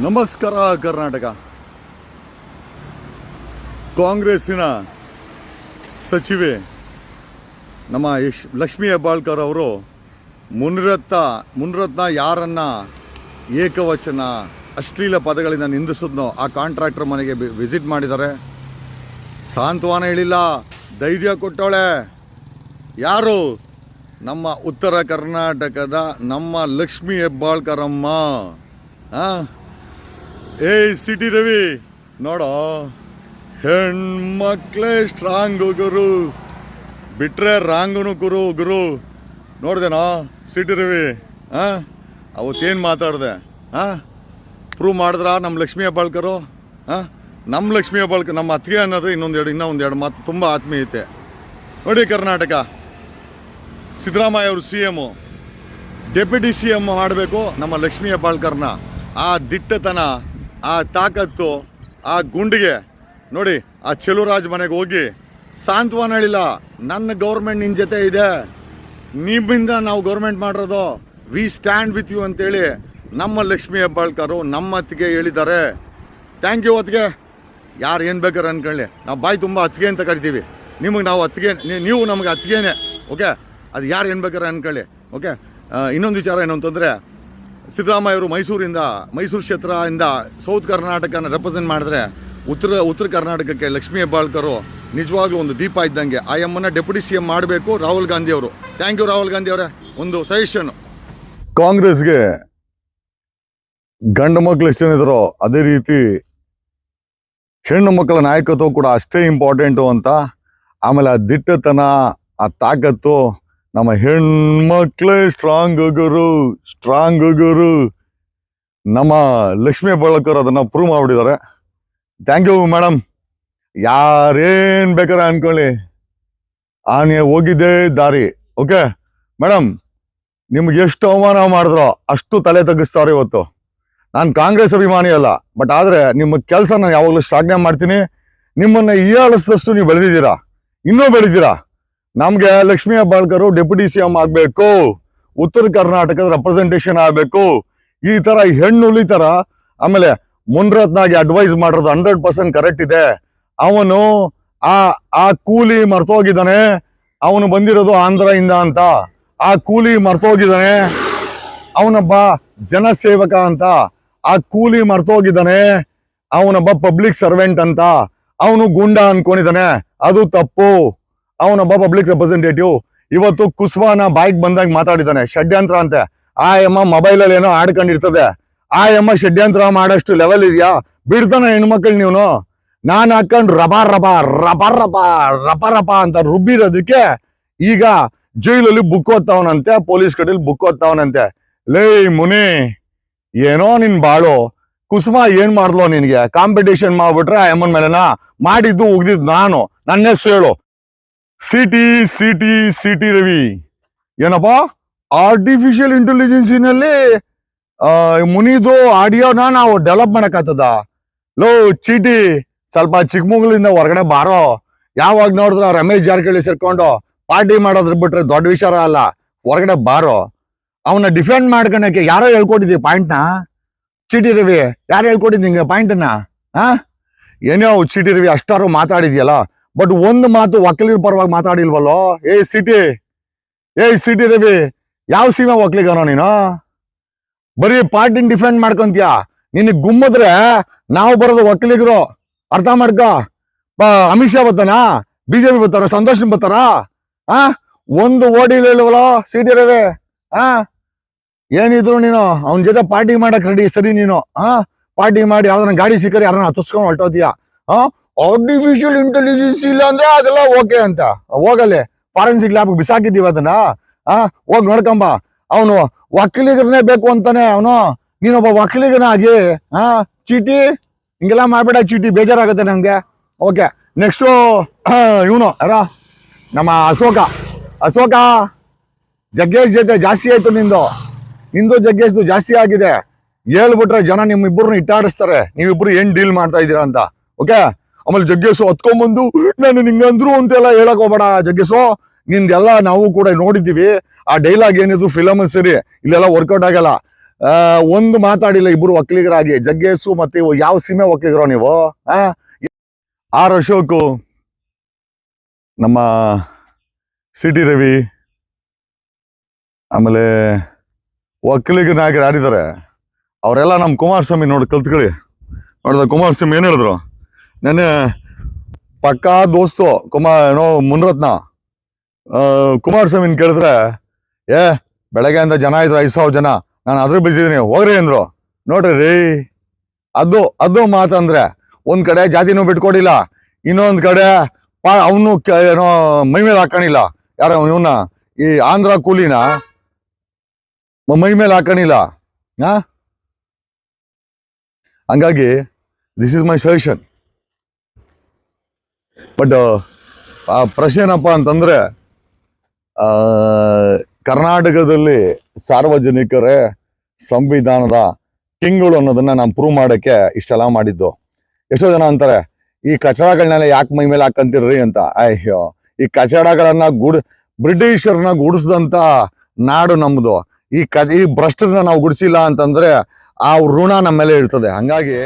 ನಮಸ್ಕಾರ ಕರ್ನಾಟಕ. ಕಾಂಗ್ರೆಸ್ಸಿನ ಸಚಿವೆ ನಮ್ಮ ಯಶ್ ಲಕ್ಷ್ಮೀ ಹೆಬ್ಬಾಳ್ಕರ್ ಅವರು ಮುನಿರತ್ನ ಮುನಿರತ್ನ ಯಾರನ್ನ ಏಕವಚನ ಅಶ್ಲೀಲ ಪದಗಳಿಂದ ನಿಂದಿಸಿದ್ನೋ ಆ ಕಾಂಟ್ರಾಕ್ಟರ್ ಮನೆಗೆ ವಿಸಿಟ್ ಮಾಡಿದ್ದಾರೆ. ಸಾಂತ್ವನ ಹೇಳಿಲ್ಲ, ಧೈರ್ಯ ಕೊಟ್ಟವಳೆ. ಯಾರು? ನಮ್ಮ ಉತ್ತರ ಕರ್ನಾಟಕದ ನಮ್ಮ ಲಕ್ಷ್ಮೀ ಹೆಬ್ಬಾಳ್ಕರಮ್ಮ. ಆ? ಏಯ್ ಸಿಟಿ ರವಿ. ನೋಡೋ, ಹೆಣ್ಮಕ್ಳೇ ಸ್ಟ್ರಾಂಗು ಗುರು. ಬಿಟ್ರೆ ರಾಂಗನು ಗುರು ಗುರು. ನೋಡ್ದೇನೋ, ಸಿಟಿ ರವಿ, ಆ? ಅವತ್ತೇನು ಮಾತಾಡಿದೆ ಹಾ ಪ್ರೂವ್ ಮಾಡಿದ್ರ ನಮ್ಮ ಲಕ್ಷ್ಮೀ ಹೆಬ್ಬಾಳ್ಕರು? ಹಾ ನಮ್ಮ ಲಕ್ಷ್ಮೀ ಹೆಬ್ಬಾಳ್ಕರ್ ನಮ್ಮ ಅತ್ತಿಗೆ ಅನ್ನೋದು ಇನ್ನೊಂದೆರಡು ಇನ್ನೂ ಒಂದೆರಡು ಮಾತು ತುಂಬ ಆತ್ಮೀಯತೆ ನೋಡಿ ಕರ್ನಾಟಕ. ಸಿದ್ದರಾಮಯ್ಯ ಅವರು C M deputy C M ಮಾಡಬೇಕು ನಮ್ಮ ಲಕ್ಷ್ಮೀ ಹೆಬ್ಬಾಳ್ಕರ್ನ. ಆ ದಿಟ್ಟತನ ಆ ತಾಕತ್ತು, ಆ ಗುಂಡಿಗೆ, ನೋಡಿ, ಆ ಚೆಲುರಾಜ್ ಮನೆಗೆ ಹೋಗಿ ಸಾಂತ್ವನ ಹೇಳಿಲ್ಲ. ನನ್ನ ಗೌರ್ಮೆಂಟ್ ನಿನ್ನ ಜೊತೆ ಇದೆ. ನಿಮ್ಮಿಂದ ನಾವು ಗೌರ್ಮೆಂಟ್ ಮಾಡಿರೋದು. ವಿ ಸ್ಟ್ಯಾಂಡ್ ವಿತ್ ಯು ಅಂತೇಳಿ ನಮ್ಮ ಲಕ್ಷ್ಮೀ ಹೆಬ್ಬಾಳ್ಕರು ನಮ್ಮ ಅತ್ತಿಗೆ ಹೇಳಿದ್ದಾರೆ. ಥ್ಯಾಂಕ್ ಯು ಅತ್ತಿಗೆ ಯಾರು ಏನು ಬೇಕಾರೆ ಅನ್ಕೊಳ್ಳಿ. ನಾವು ಬಾಯಿ ತುಂಬ ಅತ್ತಿಗೆ ಅಂತ ಕರಿತೀವಿ. ನಿಮಗೆ ನಾವು ಅತ್ತಿಗೆ ನೀವು ನಮಗೆ ಅತ್ತಿಗೆನೇ ಓಕೆ ಅದು ಯಾರು ಏನು ಬೇಕಾರೆ ಅನ್ಕೊಳ್ಳಿ ಓಕೆ ಇನ್ನೊಂದು ವಿಚಾರ ಏನು ಅಂತಂದರೆ ಸಿದ್ದರಾಮಯ್ಯ ಅವರು ಮೈಸೂರಿಂದ, ಮೈಸೂರು ಕ್ಷೇತ್ರದಿಂದ ಸೌತ್ ಕರ್ನಾಟಕನ ರೆಪ್ರೆಸೆಂಟ್ ಮಾಡಿದ್ರೆ ಉತ್ತರ ಉತ್ತರ ಕರ್ನಾಟಕಕ್ಕೆ ಲಕ್ಷ್ಮೀ ಹೆಬ್ಬಾಳ್ಕರು ನಿಜವಾಗ್ಲೂ ಒಂದು ದೀಪ ಇದ್ದಂಗೆ. ಆ ಎಮ್ಮನ್ನ ಡೆಪ್ಯೂಟಿ ಸಿ ಎಂ ಮಾಡಬೇಕು ರಾಹುಲ್ ಗಾಂಧಿ ಅವರು. ಥ್ಯಾಂಕ್ ಯು ರಾಹುಲ್ ಗಾಂಧಿ ಅವರೇ. ಒಂದು ಸಜೆಷನ್ ಕಾಂಗ್ರೆಸ್ಗೆ ಗಂಡು ಮಕ್ಕಳು ಎಷ್ಟು ಅದೇ ರೀತಿ ಹೆಣ್ಣು ಮಕ್ಕಳ ನಾಯಕತ್ವ ಕೂಡ ಅಷ್ಟೇ ಇಂಪಾರ್ಟೆಂಟು ಅಂತ. ಆಮೇಲೆ ಆ ದಿಟ್ಟತನ, ಆ ತಾಕತ್ತು ನಮ್ಮ ಹೆಣ್ಮಕ್ಳೇ ಸ್ಟ್ರಾಂಗ್ ಗುರು ಸ್ಟ್ರಾಂಗ್ ಗುರು. ನಮ್ಮ ಲಕ್ಷ್ಮೀ ಬಳಕರ್ ಅದನ್ನು ಪ್ರೂವ್ ಮಾಡಿಬಿಟ್ಟಿದ್ದಾರೆ. ಥ್ಯಾಂಕ್ ಯು ಮೇಡಮ್ ಯಾರೇನು ಬೇಕಾರೆ ಅನ್ಕೊಳ್ಳಿ. ಆನೆ ಹೋಗಿದ್ದೇ ದಾರಿ. ಓಕೆ ಮೇಡಮ್ ನಿಮ್ಗೆ ಎಷ್ಟು ಅವಮಾನ ಮಾಡಿದ್ರೋ ಅಷ್ಟು ತಲೆ ತಗ್ಗಿಸ್ತಾರೆ ಇವತ್ತು. ನಾನು ಕಾಂಗ್ರೆಸ್ ಅಭಿಮಾನಿ ಅಲ್ಲ ಬಟ್ ಆದರೆ ನಿಮ್ಮ ಕೆಲಸ ನಾನು ಯಾವಾಗಲೂ ಶ್ಲಾಘನೆ ಮಾಡ್ತೀನಿ. ನಿಮ್ಮನ್ನು ಈ ಆಳಿಸಿದಷ್ಟು ನೀವು ಬೆಳೆದಿದ್ದೀರಾ? ಇನ್ನೂ ಬೆಳೆದಿರಾ ನಮಗೆ Lakshmi Hebbalkar deputy C M ಆಗಬೇಕು, ಉತ್ತರ ಕರ್ನಾಟಕದ ರೆಪ್ರೆಸೆಂಟೇಷನ್ ಆಗಬೇಕು, ಈ ತರ ಹೆಣ್ಣು ಹುಲಿ ತರ ಆಮೇಲೆ ಮುನ್ರತ್ನಾಗಿ ಅಡ್ವೈಸ್ ಮಾಡಿರೋದು ಹಂಡ್ರೆಡ್ ಪರ್ಸೆಂಟ್ ಕರೆಕ್ಟ್ ಇದೆ. ಅವನು ಆ ಆ ಕೂಲಿ ಮರ್ತೋಗಿದ್ದಾನೆ, ಅವನು ಬಂದಿರೋದು ಆಂಧ್ರದಿಂದ ಅಂತ. ಆ ಕೂಲಿ ಮರ್ತೋಗಿದ್ದಾನೆ, ಅವನೊಬ್ಬ ಜನಸೇವಕ ಅಂತ. ಆ ಕೂಲಿ ಮರ್ತೋಗಿದ್ದಾನೆ, ಅವನೊಬ್ಬ ಪಬ್ಲಿಕ್ ಸರ್ವೆಂಟ್ ಅಂತ. ಅವನು ಗುಂಡ ಅನ್ಕೊಂಡಿದ್ದಾನೆ, ಅದು ತಪ್ಪು. ಅವನೊಬ್ಬ ಪಬ್ಲಿಕ್ ರೆಪ್ರೆಸೆಂಟೇಟಿವ್ ಇವತ್ತು ಕುಸ್ವಾನ ಬಾಯಿಗೆ ಬಂದಾಗ ಮಾತಾಡಿದ್ದಾನೆ, ಷಡ್ಯಂತ್ರ ಅಂತೆ. ಆ ಎಮ್ಮ ಮೊಬೈಲಲ್ಲಿ ಏನೋ ಆಡ್ಕೊಂಡಿರ್ತದೆ. ಆ ಎಮ್ಮ ಷಡ್ಯಂತ್ರ ಮಾಡಷ್ಟು ಲೆವೆಲ್ ಇದೆಯಾ? ಬಿಡ್ತಾನೆ ಹೆಣ್ಮಕ್ಳು ನೀವು ನಾನು ಹಾಕೊಂಡು ರಬ ರಬ ರಬ ರಬ ರಪ ರಪ ಅಂತ ರುಬ್ಬಿರೋದಕ್ಕೆ ಈಗ ಜೈಲಲ್ಲಿ ಬುಕ್ ಓದ್ತಾವನಂತೆ ಪೊಲೀಸ್ ಕಡೆಯಲ್ಲಿ ಬುಕ್ ಓದ್ತಾವನಂತೆ. ಲೇ ಮುನಿ, ಏನೋ ನಿನ್ ಬಾಳು. ಕುಸುಮ ಏನ್ ಮಾಡ್ಲೋ ನಿನ್ಗೆ? ಕಾಂಪಿಟೇಷನ್ ಮಾಡ್ಬಿಟ್ರೆ ಆ ಎಮ್ಮನ್ ಮೇಲೆನಾ? ಮಾಡಿದ್ದು ಉಗ್ದಿದ್ ನಾನು. ನನ್ನ ಹೆಸರು ಹೇಳು. CT CT CT Ravi. ಏನಪ್ಪ? ಆರ್ಟಿಫಿಷಿಯಲ್ ಇಂಟೆಲಿಜೆನ್ಸಿನಲ್ಲಿ ಮುನಿದು ಆಡಿಯೋನ ನಾವು ಡೆವಲಪ್ ಮಾಡಕ್ಕಾಗ್ತದ ಲೋ, ಚೀಟಿ, ಸ್ವಲ್ಪ ಚಿಕ್ಕಮಗಳೂರಿಂದ ಹೊರಗಡೆ ಬಾರೋ. ಯಾವಾಗ ನೋಡಿದ್ರ ರಮೇಶ್ ಜಾರಕಿಹೊಳಿ ಸೇರ್ಕೊಂಡು ಪಾರ್ಟಿ ಮಾಡೋದ್ರ ಬಿಟ್ರೆ ದೊಡ್ಡ ವಿಚಾರ ಅಲ್ಲ. ಹೊರಗಡೆ ಬಾರೋ. ಅವನ್ನ ಡಿಫೆಂಡ್ ಮಾಡ್ಕೊಳಕ್ಕೆ ಯಾರೋ ಹೇಳ್ಕೊಟ್ಟಿದ್ವಿ ಪಾಯಿಂಟ್ನ ಚೀಟಿ ರವಿ, ಯಾರು ಹೇಳ್ಕೊಟ್ಟಿದ್ದೀನಿ ನಿಂಗೆ ಪಾಯಿಂಟನ್ನ ಹಾ ಏನೋ ಚೀಟಿ ರವಿ, ಅಷ್ಟಾರು ಮಾತಾಡಿದ್ಯಲ್ಲ. ಬಟ್ ಒಂದು ಮಾತು ಒಕ್ಕಲಿಗರ ಪರವಾಗಿ ಮಾತಾಡಿಲ್ವಲ್ಲೋ? ಏ ಸಿಟಿ ಏ ಸಿಟಿ ರವಿ, ಯಾವ ಸೀಮೆ ಒಕ್ಕಲಿಗನೋ ನೀನು? ಬರೀ ಪಾರ್ಟಿನ ಡಿಫೆಂಡ್ ಮಾಡ್ಕೊಂತೀಯ? ನಿನಗೆ ಗುಮ್ಮದ್ರೆ ನಾವು ಬರೋದು ಒಕ್ಕಲಿಗರು ಅರ್ಥ ಮಾಡ್ಕೋ. ಅಮಿತ್ ಶಾ ಬರ್ತಾನ? ಬಿಜೆಪಿ ಬರ್ತಾರ? ಸಂತೋಷ್ ಬರ್ತಾರ? ಆ? ಒಂದು ಓಡಿಲ್ ಇಲ್ಲವಲ್ಲೋ ಸಿಟಿ ರವಿ? ಆ? ಏನಿದ್ರು ನೀನು, ಅವನ ಜೊತೆ ಪಾರ್ಟಿ ಮಾಡಕ್ ರೆಡಿ ಸರಿ ನೀನು. ಆ? ಪಾರ್ಟಿ ಮಾಡಿ ಯಾವ್ದನ್ನ ಗಾಡಿ ಸಿಕ್ಕರೆ ಯಾರನ್ನ ಹತ್ತಿಸ್ಕೊಂಡು ಹೊರಟೋದ್ಯಾ? ಆ? ಆರ್ಟಿಫಿಷಿಯಲ್ ಇಂಟೆಲಿಜೆನ್ಸ್ ಇಲ್ಲ ಅಂದ್ರೆ ಅದೆಲ್ಲ ಓಕೆ ಅಂತ. ಹೋಗಲ್ಲಿ ಫಾರೆನ್ಸಿಕ್ ಲ್ಯಾಬ್ ಬಿಸಾಕಿದ್ದೀವಿ ಅದನ್ನ. ಆ, ಹೋಗಿ ನೋಡ್ಕೊಂಬ. ಅವನು ವಕೀಲಿಗರನ್ನೇ ಬೇಕು ಅಂತಾನೆ ಅವನು. ನೀನೊಬ್ಬ ವಕೀಲಿಗನಾಗಿ ಹಾ ಚೀಟಿ? ಹಿಂಗೆಲ್ಲ ಮಾಡ್ಬೇಡ ಚೀಟಿ, ಬೇಜಾರಾಗುತ್ತೆ ನನಗೆ ಓಕೆ ನೆಕ್ಸ್ಟು ಇವನು, ಯಾರ? ನಮ್ಮ ಅಶೋಕ. ಅಶೋಕ, ಜಗ್ಗೇಶ್ ಜೊತೆ ಜಾಸ್ತಿ ಆಯ್ತು ನಿಂದು. ನಿಂದು ಜಗ್ಗೇಶ್ದು ಜಾಸ್ತಿ ಆಗಿದೆ. ಹೇಳ್ಬಿಟ್ರೆ ಜನ ನಿಮ್ಮಿಬ್ಬರನ್ನ ಇಟ್ಟಾಡಿಸ್ತಾರೆ. ನೀವಿಬ್ರು ಏನು ಡೀಲ್ ಮಾಡ್ತಾ ಇದ್ದೀರಾ ಅಂತ. ಓಕೆ ಆಮೇಲೆ ಜಗ್ಗೇಶು ಹತ್ಕೊಂಡ್ಬಂದು, ನಾನು ನಿಂಗಂದ್ರು ಅಂತೆಲ್ಲ ಹೇಳಕ್ ಹೋಗ್ಬೇಡ ಜಗ್ಗೇಶು. ನಿಂದೆಲ್ಲ ನಾವು ಕೂಡ ನೋಡಿದ್ದೀವಿ. ಆ ಡೈಲಾಗ್ ಏನಿದ್ರು ಫಿಲಮ್ ಸರಿ, ಇಲ್ಲೆಲ್ಲ ವರ್ಕೌಟ್ ಆಗಲ್ಲ. ಒಂದು ಮಾತಾಡಿಲ್ಲ ಇಬ್ರು ಒಕ್ಕಲಿಗರಾಗಿ ಜಗ್ಗೇಶು ಮತ್ತೆ ಯಾವ ಸೀಮೆ ಒಕ್ಕಲಿಗರೋ ನೀವು? ಆರ್ ಅಶೋಕು, ನಮ್ಮ ಸಿಟಿ ರವಿ, ಆಮೇಲೆ ಒಕ್ಕಲಿಗನಾಗಿ ಆಡಿದ್ದಾರೆ ಅವರೆಲ್ಲ ನಮ್ಮ ಕುಮಾರಸ್ವಾಮಿ ನೋಡಿ ಕಲ್ತ್ಕೊಳ್ಳಿ. ನೋಡಿದ ಕುಮಾರಸ್ವಾಮಿ ಏನು ಹೇಳಿದ್ರು? ನೆನ್ನೆ ಪಕ್ಕಾ ದೋಸ್ತು ಕುಮಾರ್, ಏನೋ ಮುನ್ರತ್ನ. ಕುಮಾರ್ ಕುಮಾರಸ್ವಾಮಿನ ಕೇಳಿದ್ರೆ, ಏ ಬೆಳಗ್ಗೆಯಿಂದ ಜನ ಇದ್ರು ಐದು ಸಾವಿರ ಜನ. ನಾನು ಅದ್ರ ಬಿಸಿದೀನಿ ಹೋಗ್ರಿ ಅಂದರು. ನೋಡ್ರಿ ರೀ, ಅದು ಅದು ಮಾತಂದ್ರೆ ಒಂದು ಕಡೆ ಜಾತಿನೂ ಬಿಟ್ಕೊಡಿಲ್ಲ. ಇನ್ನೊಂದು ಕಡೆ ಪಾ, ಅವನು ಏನೋ ಮೈ ಮೇಲೆ ಹಾಕೊಂಡಿಲ್ಲ ಯಾರ ಇವನ್ನ ಈ ಆಂಧ್ರ ಕೂಲಿನ ಮ- ಮೇಲೆ ಹಾಕೊಂಡಿಲ್ಲ ಹಂಗಾಗಿ this is my suggestion but ಆ ಪ್ರಶ್ನೆ ಏನಪ್ಪ ಅಂತಂದ್ರೆ ಕರ್ನಾಟಕದಲ್ಲಿ ಸಾರ್ವಜನಿಕರೇ ಸಂವಿಧಾನದ ಕಿಂಗ್ಗಳು ಅನ್ನೋದನ್ನ ನಾನು ಪ್ರೂವ್ ಮಾಡೋಕ್ಕೆ ಇಷ್ಟೆಲ್ಲ ಮಾಡಿದ್ದು. ಎಷ್ಟೋ ಜನ ಅಂತಾರೆ, ಈ ಕಚಡಗಳನ್ನೆಲ್ಲ ಯಾಕೆ ಮೈ ಮೇಲೆ ಹಾಕಂತಿರ್ರಿ ಅಂತ? ಅಯ್ಯೋ, ಈ ಕಚಡಗಳನ್ನ ಗುಡ್, ಬ್ರಿಟಿಷರ್ನ ಗುಡಿಸಿದಂತ ನಾಡು ನಮ್ಮದು ಈ ಕ ಈ ಭ್ರಷ್ಟರನ್ನ ನಾವು ಗುಡಿಸಿಲ್ಲ ಅಂತಂದ್ರೆ ಆ ಋಣ ನಮ್ಮ ಮೇಲೆ ಇರ್ತದೆ. ಹಂಗಾಗಿ